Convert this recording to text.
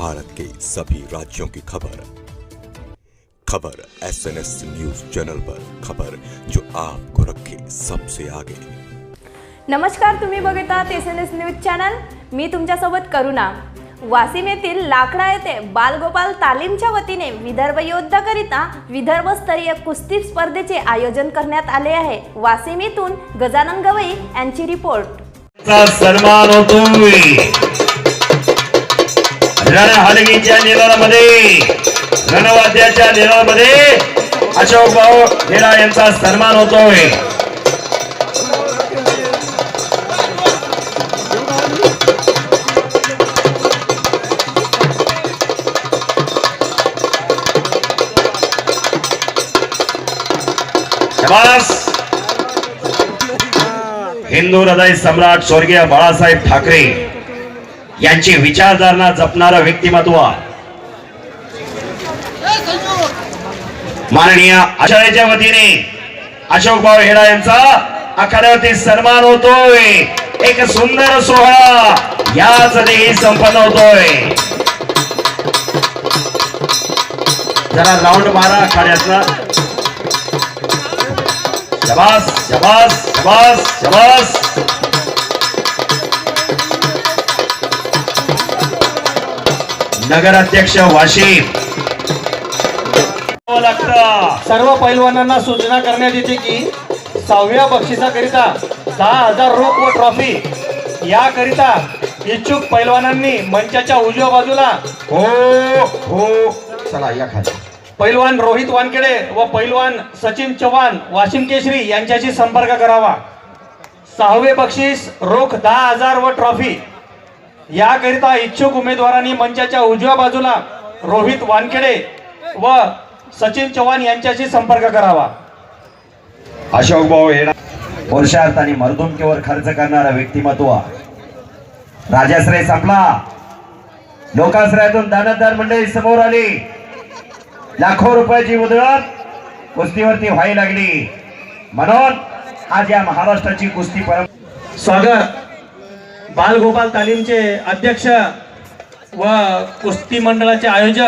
भारत के सभी राज्यों की खबर। खबर S N S news channel पर खबर जो आपको रखे सबसे आगे। नमस्कार तुम्ही बघत आहात S N S news channel मी तुमच्यासोबत करुणा. वाशिम येथील लाकडा येथे बालगोपाल तालीमच्या वतीने विदर्भ योद्धाकरिता विदर्भस्तरीय कुस्ती स्पर्धेचे आयोजन करण्यात आले आहे. वाशिम येथून गजानन गवई यांची रिपोर्ट. सन्मान होतोय रणहलगीच्या निरामध्ये रणवाद्याच्या निरामध्ये अशोक भाऊ हिरा यांचा सन्मान होतोय. हिंदू हृदय सम्राट स्वर्गीय बाळासाहेब ठाकरे. यांची विचारधारणा जपणारं व्यक्तिमत्व. माननीय आचार्याच्या वतीने अशोक भाऊ हेडा यांचा आखाड्यावरती सन्मान होतोय. एक सुंदर सोहळा याच देही संपन्न होतोय. जरा राऊंड मारा आखाड्यातला शबास शबास शबास शबास. नगराध्यक्ष वाशिम सर्व पैलवानांना सूचना करण्यात येते की सहाव्या बक्षिसाकरिता दहा हजार रोख व ट्रॉफी. याकरिता इच्छुक पैलवानांनी मंचाच्या उजव्या बाजूला हो हो. चला या खाली. पैलवान रोहित वानखेडे व पैलवान सचिन चव्हाण वाशिम केसरी यांच्याशी संपर्क करावा. सहावे बक्षीस रोख दहा हजार व ट्रॉफी. याकरिता इच्छुक उमेदवारांनी मंचाच्या उजव्या बाजूला रोहित वानखेडे व सचिन चव्हाण यांच्याशी संपर्क करावा. अशोक भाऊ हेडा पुरुषार्थ आणि मर्दुमकीवर खर्च करणारा व्यक्तिमत्व. राजाश्रय संपला. लोकाश्रयातून दानदार मंडळी समोर आली. लाखो रुपयाची मुदत कुस्तीवरती व्हायला लागली. म्हणून आज या महाराष्ट्राची कुस्ती परंपरा स्वागत. बालगोपाल तालीमचे अध्यक्ष व कुस्ती मंडळाचे आयोजक